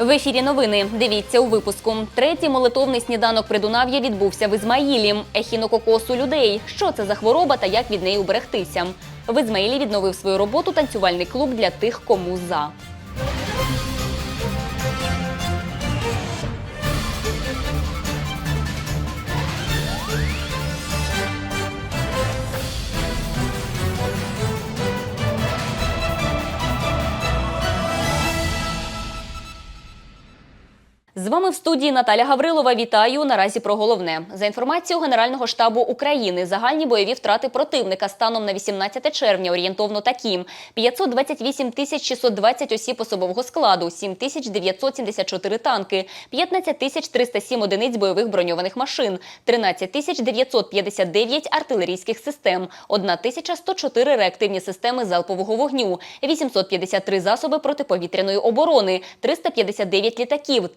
В ефірі новини. Дивіться у випуску. Третій молитовний сніданок Придунав'я відбувся в Ізмаїлі. Ехінококосу людей. Що це за хвороба та як від неї уберегтися? В Ізмаїлі відновив свою роботу танцювальний клуб для тих, кому за. З вами в студії Наталя Гаврилова. Вітаю. Наразі про головне. За інформацією Генерального штабу України, загальні бойові втрати противника станом на 18 червня орієнтовно такі: 528 тисяч 620 осіб особового складу, 7 тисяч 974 танки, 15 тисяч 307 одиниць бойових броньованих машин, 13 тисяч 959 артилерійських систем, 1 тисяча 104 реактивні системи залпового вогню, 853 засоби протиповітряної оборони, 359 літаків,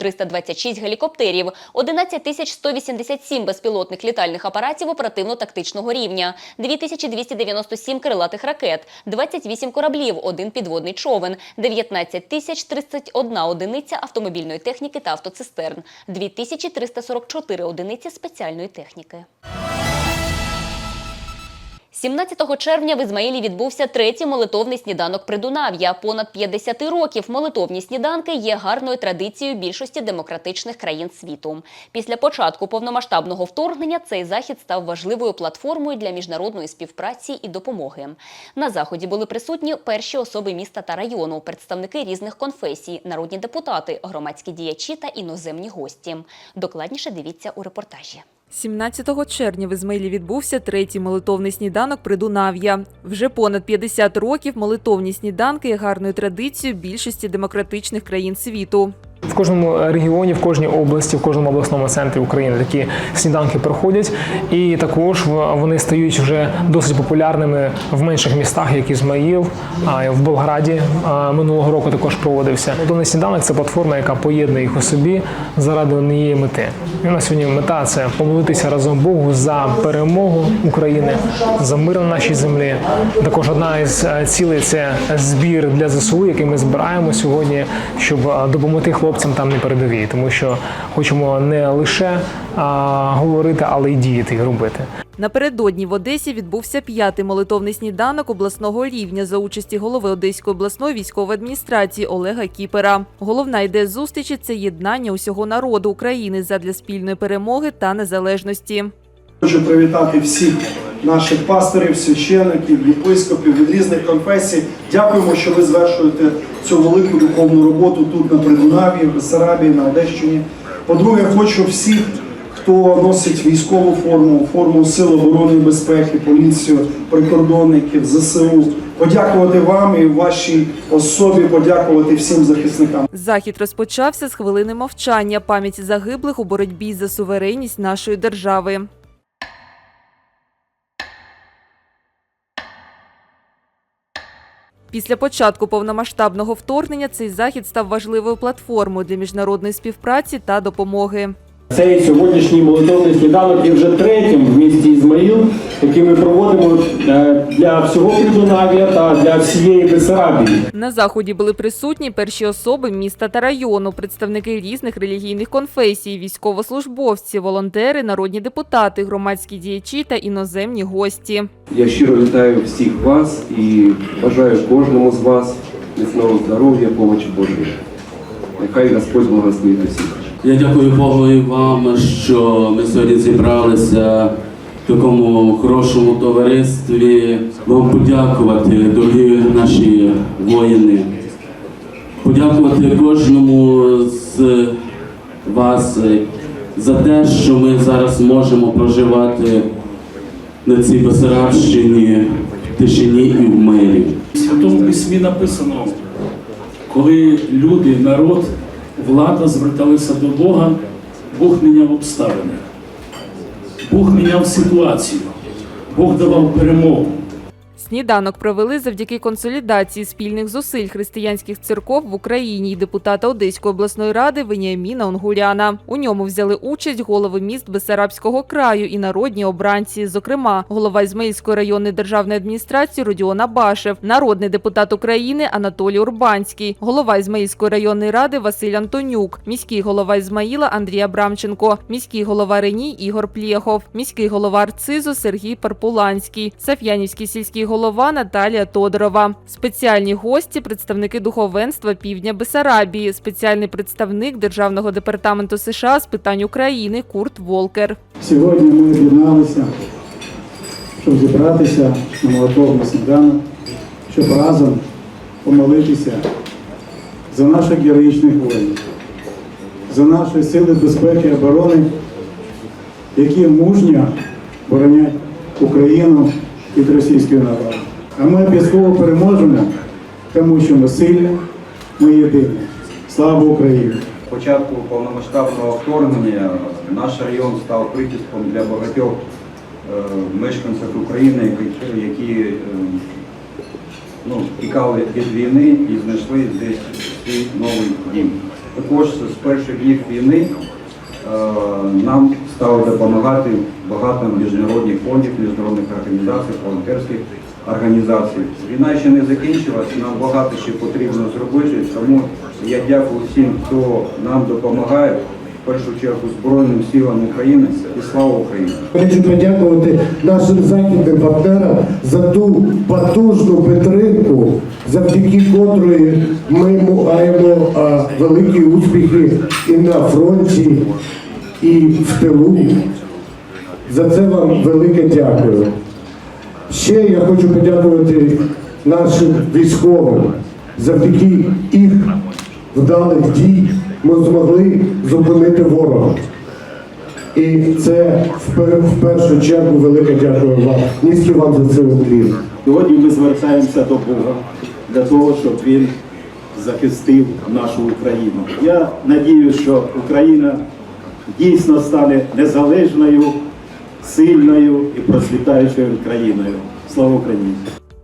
326 гелікоптерів, 11 тисяч 187 безпілотних літальних апаратів оперативно-тактичного рівня, 2297 крилатих ракет, 28 кораблів, один підводний човен, 19 тисяч 31 одиниця автомобільної техніки та автоцистерн, 2344 одиниці спеціальної техніки. 17 червня в Ізмаїлі відбувся третій молитовний сніданок Придунав'я. Понад 50 років молитовні сніданки є гарною традицією більшості демократичних країн світу. Після початку повномасштабного вторгнення цей захід став важливою платформою для міжнародної співпраці і допомоги. На заході були присутні перші особи міста та району, представники різних конфесій, народні депутати, громадські діячі та іноземні гості. Докладніше дивіться у репортажі. 17 червня в Ізмаїлі відбувся третій молитовний сніданок Придунав'я. Вже понад 50 років молитовні сніданки є гарною традицією більшості демократичних країн світу. В кожному регіоні, в кожній області, в кожному обласному центрі України такі сніданки проходять, і також вони стають вже досить популярними в менших містах, як Ізмаїл, в Болграді минулого року також проводився. Молитовний сніданок це платформа, яка поєднує їх у собі заради однієї мети. І у нас сьогодні мета це помолитися разом Богу за перемогу України, за мир на нашій землі. Також одна із е, цілей це збір для ЗСУ, який ми збираємо сьогодні, щоб е, допомогти хлопцям там на передовій, тому що хочемо не лише а, говорити, але й діяти і робити. Напередодні в Одесі відбувся п'ятий молитовний сніданок обласного рівня за участі голови Одеської обласної військової адміністрації Олега Кіпера. Головна ідея зустрічі це єднання усього народу України задля спільної перемоги та незалежності. Хочу привітати всіх наших пасторів, священиків, єпископів від різних конфесій. Дякуємо, що ви звершуєте цю велику духовну роботу тут на Придунаві, в Бесарабії, на Одещині. По-друге, хочу всіх, хто носить військову форму, форму Сил оборони і безпеки, поліцію, прикордонників, ЗСУ, подякувати вам і вашій особі, подякувати всім захисникам. Захід розпочався з хвилини мовчання пам'яті загиблих у боротьбі за суверенність нашої держави. Після початку повномасштабного вторгнення цей захід став важливою платформою для міжнародної співпраці та допомоги. Цей сьогоднішній молитовний сніданок є вже третім в місті Ізмаїл, який ми проводимо е, для всього Придунав'я та для всієї Бесарабії. На заході були присутні перші особи міста та району, представники різних релігійних конфесій, військовослужбовці, волонтери, народні депутати, громадські діячі та іноземні гості. Я щиро вітаю всіх вас і бажаю кожному з вас міцного здоров'я, помочі Божої. Нехай Господь благословить усіх. Я дякую Богу і вам, що ми сьогодні зібралися в такому хорошому товаристві. Вам подякувати, дорогі наші воїни. Подякувати кожному з вас за те, що ми зараз можемо проживати на цій Басарабщині в тишині і в мирі. В Святому Письмі написано, коли люди, народ, влада зверталися до Бога, Бог міняв обставини, Бог міняв ситуацію, Бог давав перемогу. Сніданок провели завдяки консолідації спільних зусиль християнських церков в Україні й депутата Одеської обласної ради Веніаміна Онгуряна. У ньому взяли участь голови міст Бесарабського краю і народні обранці, зокрема, голова Ізмаїльської районної державної адміністрації Родіон Абашев, народний депутат України Анатолій Урбанський, голова Ізмаїльської районної ради Василь Антонюк, міський голова Ізмаїла Андрій Абрамченко, міський голова Рені Ігор Плєхов, міський голова Арцизу Сергій Парпуланський, Саф'янівський сільський голова Наталія Тодорова. Спеціальні гості представники духовенства Півдня Бесарабії, спеціальний представник Державного департаменту США з питань України Курт Волкер. Сьогодні ми об'єдналися, щоб зібратися на молитовний сніданок, щоб разом помолитися за наших героїчних воїнів, за наші сили безпеки і оборони, які мужньо боронять Україну від російської навали. А ми обов'язково переможемо, тому що ми сильні, ми єдині. Слава Україні! початку повномасштабного вторгнення наш район став прихистком для багатьох е, мешканців України, які е, ну, тікали від війни і знайшли десь свій новий дім. Також з перших днів війни е, нам стало допомагати багато міжнародних фондів, міжнародних організацій, волонтерських організацій. Війна ще не закінчилась, нам багато ще потрібно зробити, тому я дякую всім, хто нам допомагає, в першу чергу Збройним силам України і слава Україні! Хочу подякувати нашим західним партнерам за ту потужну підтримку, завдяки котрої ми маємо великі успіхи і на фронті, і в тилу. За це вам велике дякую. Ще я хочу подякувати нашим військовим. Завдяки їх вдалих дій ми змогли зупинити ворога. І це в першу чергу велике дякую вам. Низький вам за це уклін. Сьогодні ми звертаємося до Бога для того, щоб він захистив нашу Україну. Я надію, що Україна дійсно стане незалежною, сильною і процвітаючою країною. Слава Україні!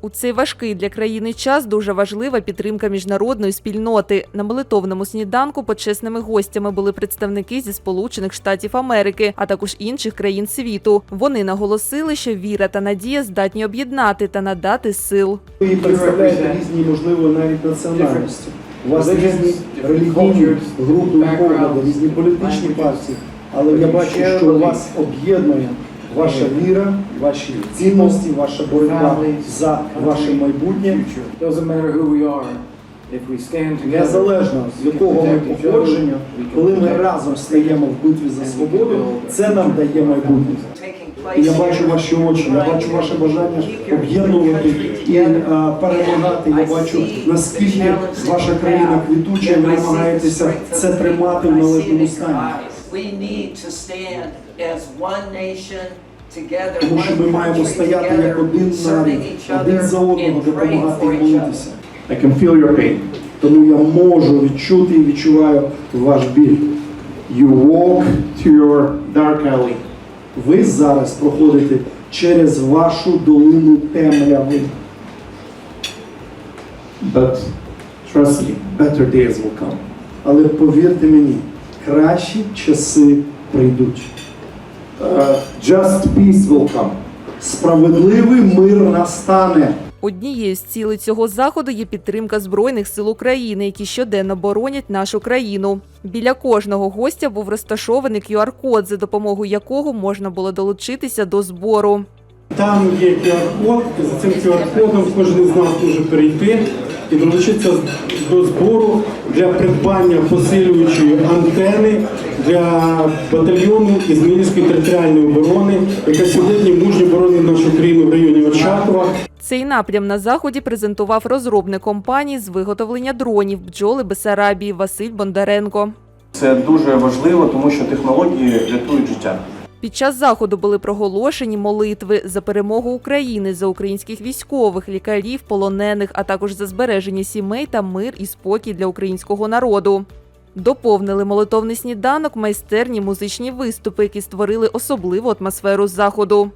У цей важкий для країни час дуже важлива підтримка міжнародної спільноти. На молитовному сніданку почесними гостями були представники зі Сполучених Штатів Америки, а також інших країн світу. Вони наголосили, що віра та надія здатні об'єднати та надати сил. Ви представляєте різні, можливо, навіть національності. У вас різні релігійні групи погляди, різні політичні партії. Але я бачу, що вас об'єднує ваша віра, ваші цінності, ваша боротьба за ваше майбутнє. Незалежно з якого ми походження, коли ми разом стаємо в битві за свободу, це нам дає майбутнє. І я бачу ваші очі, я бачу ваше бажання об'єднувати і е, перемагати. Я бачу наскільки ваша країна квітуча, ви намагаєтеся це тримати в належному стані. Тому що ми маємо стояти як один народ, один за одного допомагати і молитися. I can feel your pain. Тому я можу відчути і відчуваю ваш біль. You walk to your dark alley. Ви зараз проходите через вашу долину темряви. But trust me, better days will come. Але повірте мені, кращі часи прийдуть. Uh, just peace will come. Справедливий мир настане. Однією з цілей цього заходу є підтримка збройних сил України, які щоденно боронять нашу країну. Біля кожного гостя був розташований QR-код, за допомогою якого можна було долучитися до збору. Там є QR-код, за цим QR-кодом кожен з нас може перейти і долучитися до збору для придбання посилюючої антени для батальйону Ізмаїльської територіальної оборони, яка сьогодні мужньо боронить нашу країну в районі Очакова. Цей напрям на заході презентував розробник компанії з виготовлення дронів бджоли Бесарабії Василь Бондаренко. Це дуже важливо, тому що технології рятують життя. Під час заходу були проголошені молитви за перемогу України, за українських військових, лікарів, полонених, а також за збереження сімей та мир і спокій для українського народу. Доповнили молитовний сніданок майстерні музичні виступи, які створили особливу атмосферу заходу.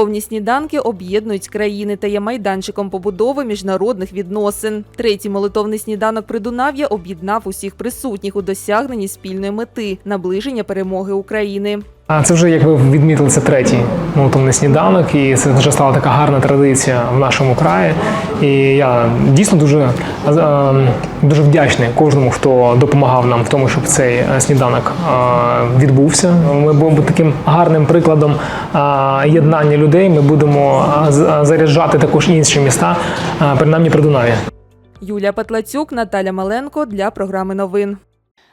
Молитовні сніданки об'єднують країни та є майданчиком побудови міжнародних відносин. Третій молитовний сніданок Придунав'я об'єднав усіх присутніх у досягненні спільної мети наближення перемоги України. А це вже, як ви відмітили, це третій молитовний сніданок, і це вже стала така гарна традиція в нашому краї. І я дійсно дуже, е, дуже вдячний кожному, хто допомагав нам в тому, щоб цей е, сніданок е, відбувся. Ми будемо таким гарним прикладом єднання людей. Ми будемо заряджати також інші міста, принаймні Придунав'я. Юлія Петлацюк, Наталя Маленко для програми новин.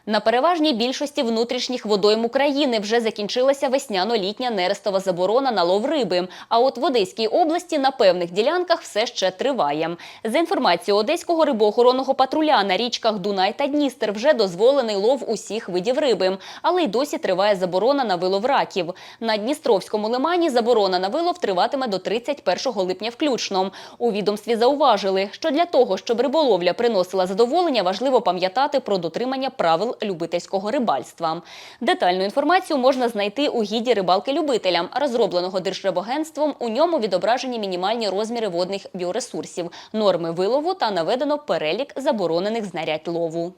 На переважній більшості внутрішніх водойм України вже закінчилася весняно-літня нерестова заборона на лов риби. А от в Одеській області на певних ділянках все ще триває. За інформацією Одеського рибоохоронного патруля на річках Дунай та Дністер вже дозволений лов усіх видів риби, але й досі триває заборона на вилов раків. На Дністровському лимані заборона на вилов триватиме до 31 липня включно. У відомстві зауважили, що для того, щоб риболовля приносила задоволення, важливо пам'ятати про дотримання правил любительського рибальства. Детальну інформацію можна знайти у гіді рибалки любителям, розробленого Держрибагентством. У ньому відображені мінімальні розміри водних біоресурсів, норми вилову та наведено перелік заборонених знарядь лову.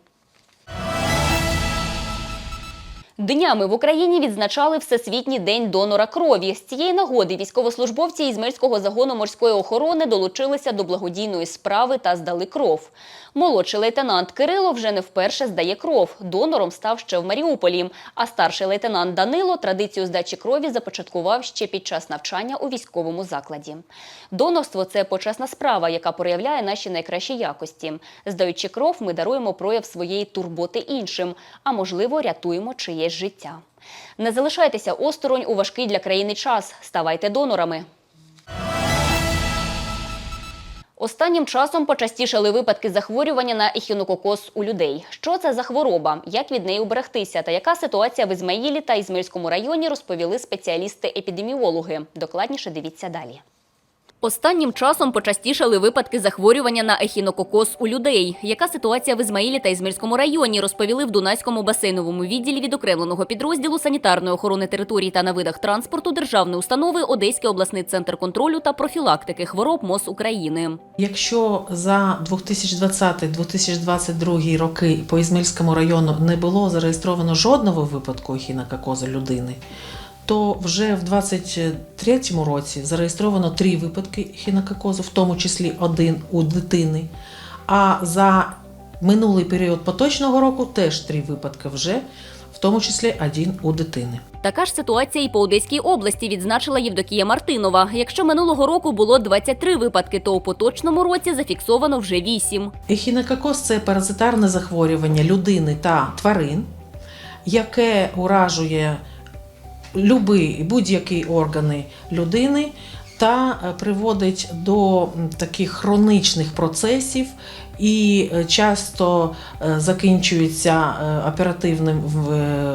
Днями в Україні відзначали Всесвітній день донора крові. З цієї нагоди військовослужбовці Ізмельського загону морської охорони долучилися до благодійної справи та здали кров. Молодший лейтенант Кирило вже не вперше здає кров. Донором став ще в Маріуполі. А старший лейтенант Данило традицію здачі крові започаткував ще під час навчання у військовому закладі. Донорство це почесна справа, яка проявляє наші найкращі якості. Здаючи кров, ми даруємо прояв своєї турботи іншим, а можливо, рятуємо життя. Не залишайтеся осторонь у важкий для країни час. Ставайте донорами. Останнім часом почастішали випадки захворювання на ехінококоз у людей. Що це за хвороба, як від неї уберегтися та яка ситуація в Ізмаїлі та Ізмаїльському районі розповіли спеціалісти-епідеміологи. Докладніше дивіться далі. Останнім часом почастішали випадки захворювання на ехінококоз у людей. Яка ситуація в Ізмаїлі та Ізмельському районі розповіли в Дунайському басейновому відділі відокремленого підрозділу санітарної охорони територій та на видах транспорту державної установи Одеський обласний центр контролю та профілактики хвороб МОЗ України. Якщо за 2020-2022 роки по Ізмельському району не було зареєстровано жодного випадку ехінококозу людини, то вже в 2023 році зареєстровано три випадки ехінококозу, в тому числі один у дитини. А за минулий період поточного року теж три випадки вже, в тому числі один у дитини. Така ж ситуація і по Одеській області відзначила Євдокія Мартинова. Якщо минулого року було 23 випадки, то у поточному році зафіксовано вже 8. Ехінококоз – це паразитарне захворювання людини та тварин, яке уражує любі будь-які органи людини та е, приводить до таких хронічних процесів і е, часто е, закінчується оперативним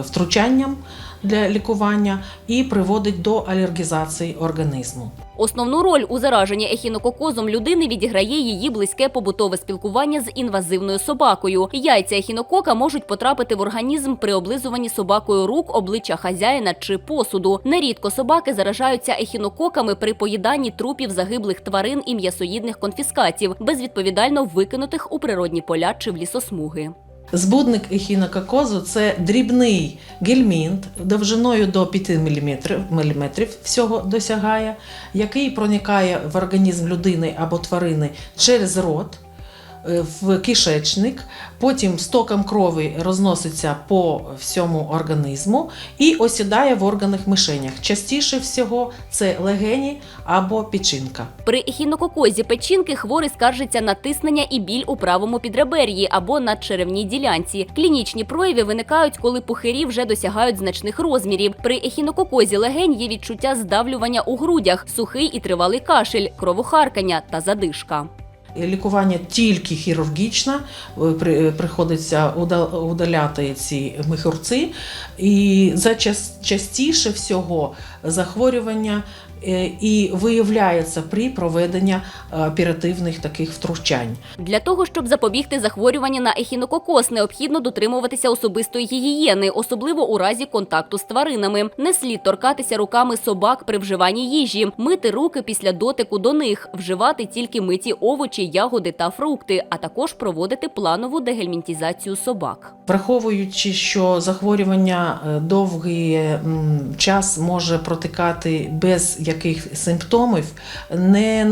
втручанням для лікування і приводить до алергізації організму. Основну роль у зараженні ехінококозом людини відіграє її близьке побутове спілкування з інвазивною собакою. Яйця ехінокока можуть потрапити в організм при облизуванні собакою рук, обличчя хазяїна чи посуду. Нерідко собаки заражаються ехінококами при поїданні трупів загиблих тварин і м'ясоїдних конфіскатів, безвідповідально викинутих у природні поля чи в лісосмуги. Збудник ехінококозу це дрібний гельмінт довжиною до 5 мм всього досягає, який проникає в організм людини або тварини через рот. Е, В кишечник, потім стоком крові розноситься по всьому організму і осідає в органах мишенях. Частіше всього це легені або печінка. При ехінококозі печінки хворий скаржиться на тиснення і біль у правому підребер'ї або на черевній ділянці. Клінічні прояви виникають, коли пухирі вже досягають значних розмірів. При ехінококозі легень є відчуття здавлювання у грудях, сухий і тривалий кашель, кровохаркання та задишка. Лікування тільки хірургічне, е, приходиться удаляти ці михурці. І за частіше всього захворювання і виявляються при проведенні е, оперативних таких втручань. Для того, щоб запобігти захворюванню на ехінококоз, необхідно дотримуватися особистої гігієни, особливо у разі контакту з тваринами. Не слід торкатися руками собак при вживанні їжі, мити руки після дотику до них, вживати тільки миті овочі, ягоди та фрукти, а також проводити планову дегельмінтізацію собак. Враховуючи, що захворювання е, довгий час може протикати без яких симптомів, не,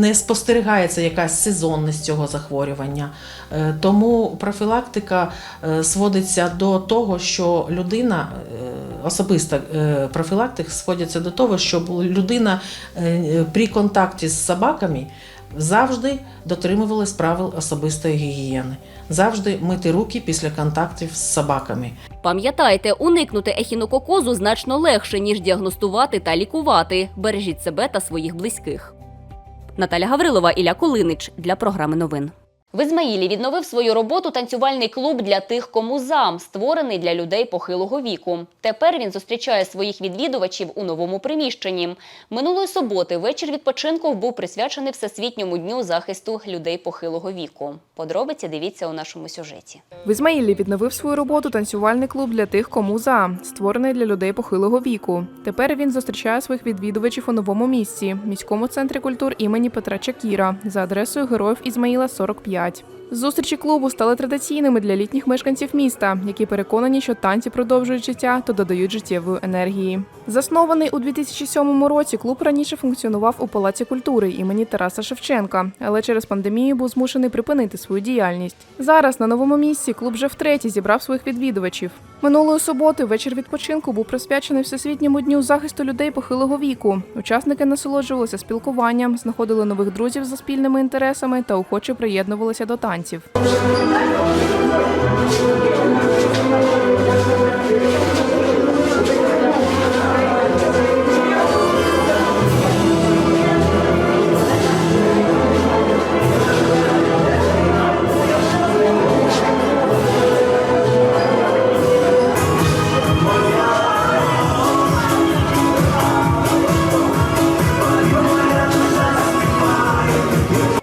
не спостерігається якась сезонність цього захворювання. Е, Тому профілактика е, сводиться до того, що людина, е, особиста профілактика сводиться до того, щоб людина при контакті з собаками завжди дотримувалась правил особистої гігієни, завжди мити руки після контактів з собаками. Пам'ятайте, уникнути ехінококозу значно легше, ніж діагностувати та лікувати. Бережіть себе та своїх близьких. Наталя Гаврилова, Ілля Кулинич для програми новин. В Ізмаїлі відновив свою роботу танцювальний клуб для тих, кому зам, створений для людей похилого віку. Тепер він зустрічає своїх відвідувачів у новому приміщенні. Минулої суботи вечір відпочинку був присвячений Всесвітньому дню захисту людей похилого віку. Подробиці дивіться у нашому сюжеті. В Ізмаїлі відновив свою роботу танцювальний клуб для тих, кому за створений для людей похилого віку. Тепер він зустрічає своїх відвідувачів у новому місці міському центрі культур імені Петра Чакіра за адресою Героїв Ізмаїла 45. Зустрічі клубу стали традиційними для літніх мешканців міста, які переконані, що танці продовжують життя та додають життєвої енергії. Заснований у 2007 році, клуб раніше функціонував у Палаці культури імені Тараса Шевченка, але через пандемію був змушений припинити свою діяльність. Зараз на новому місці клуб вже втретє зібрав своїх відвідувачів. Минулої суботи вечір відпочинку був присвячений Всесвітньому дню захисту людей похилого віку. Учасники насолоджувалися спілкуванням, знаходили нових друзів за спільними інтересами та охоче приєднувалися до танців.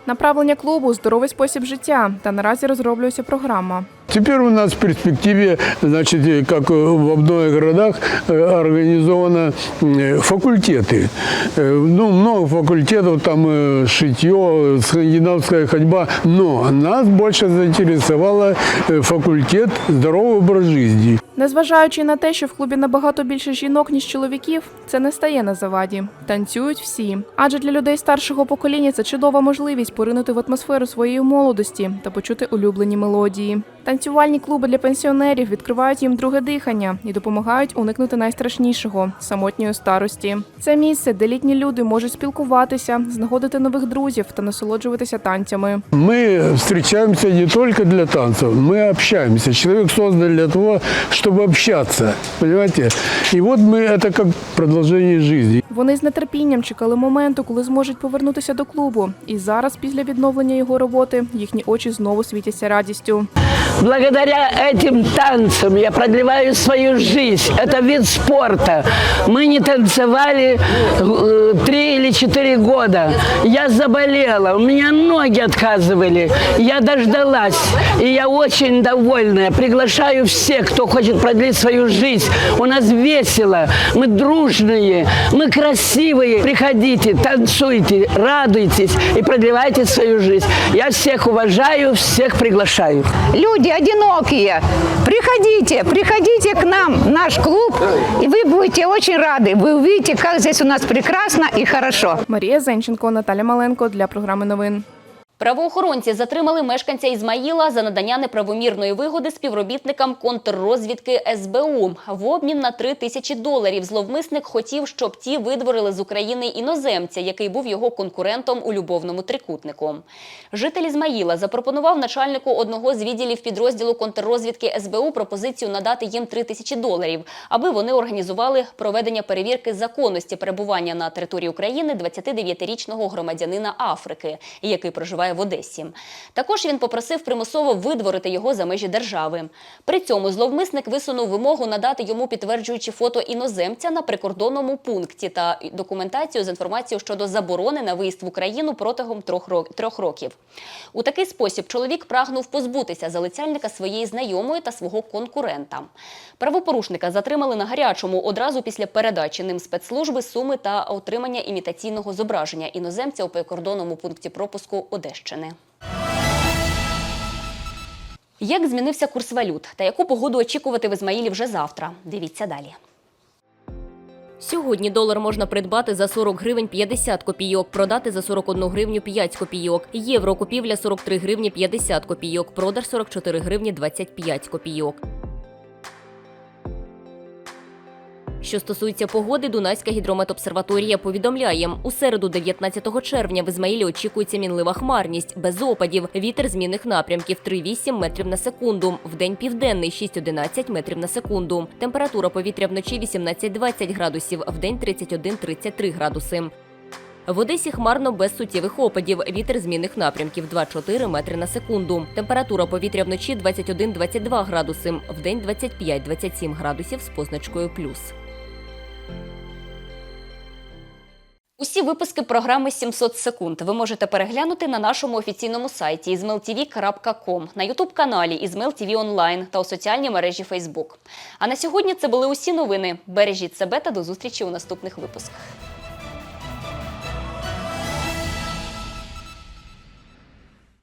Направлення клубу здоровий спосіб життя. Та наразі розроблюється програма. Теперь у нас в перспективе, значит, э, как э, во многих городах э, организованы э, факультеты. Э, Ну, много факультетов, там э, шитье, скандинавская ходьба. Но нас больше заинтересовало э, факультет здоровый образ жизни. Незважаючи на те, що в клубі набагато більше жінок, ніж чоловіків, це не стає на заваді. Танцюють всі. Адже для людей старшого покоління це чудова можливість поринути в атмосферу своєї молодості та почути улюблені мелодії. Танцювальні клуби для пенсіонерів відкривають їм друге дихання і допомагають уникнути найстрашнішого самотньої старості. Це місце, де літні люди можуть спілкуватися, знаходити нових друзів та насолоджуватися танцями. Мы встречаемся не только для танцев, мы общаемся. Человек создан для того, чтобы общаться, понимаете? И вот мы, это как продолжение жизни. Вони з нетерпінням чекали моменту, коли зможуть повернутися до клубу. І зараз, після відновлення його роботи, їхні очі знову світяться радістю. Благодаря этим танцам я продлеваю свою жизнь. Это вид спорта. Мы не танцевали э, три или четыре года. Я заболела, у меня ноги отказывали. Я дождалась, и я очень довольная. Приглашаю всех, кто хочет продлить свою жизнь. У нас весело, мы дружные, мы красивые. Приходите, танцуйте, радуйтесь и продлевайте свою жизнь. Я всех уважаю, всех приглашаю. Люди одинокие, приходите, приходите к нам, в наш клуб, и вы будете очень рады. Вы увидите, как здесь у нас прекрасно и хорошо. Марія Зенченко, Наталя Маленко для програми новин. Правоохоронці затримали мешканця Ізмаїла за надання неправомірної вигоди співробітникам контррозвідки СБУ. В обмін на 3 тисячі доларів зловмисник хотів, щоб ті видворили з України іноземця, який був його конкурентом у любовному трикутнику. Житель Ізмаїла запропонував начальнику одного з відділів підрозділу контррозвідки СБУ пропозицію надати їм 3 тисячі доларів, аби вони організували проведення перевірки законності перебування на території України 29-річного громадянина Африки, який проживає проживає в Одесі. Також він попросив примусово видворити його за межі держави. При цьому зловмисник висунув вимогу надати йому підтверджуючі фото іноземця на прикордонному пункті та документацію з інформацією щодо заборони на виїзд в Україну протягом трьох років. У такий спосіб чоловік прагнув позбутися залицяльника своєї знайомої та свого конкурента. Правопорушника затримали на гарячому одразу після передачі ним спецслужби суми та отримання імітаційного зображення іноземця у прикордонному пункті пропуску Одещини. Як змінився курс валют та яку погоду очікувати в Ізмаїлі вже завтра? Дивіться далі. Сьогодні долар можна придбати за 40 гривень 50 копійок, продати за 41 гривню 5 копійок. Євро купівля 43 гривні 50 копійок, продаж 44 гривні 25 копійок. Що стосується погоди, Дунайська гідрометобсерваторія повідомляє, у середу 19 червня в Ізмаїлі очікується мінлива хмарність, без опадів, вітер змінних напрямків 3,8 метрів на секунду, вдень південний 6,11 метрів на секунду. Температура повітря вночі 18-20 градусів, вдень 31-33 градуси. В Одесі хмарно без суттєвих опадів. Вітер змінних напрямків 2-4 метри на секунду. Температура повітря вночі 21-22 градуси, вдень 25-27 градусів з позначкою плюс. Усі випуски програми «700 секунд ви можете переглянути на нашому офіційному сайті izmailtv.com, на ютуб-каналі Izmail TV Онлайн та у соціальній мережі Facebook. А на сьогодні це були усі новини. Бережіть себе та до зустрічі у наступних випусках.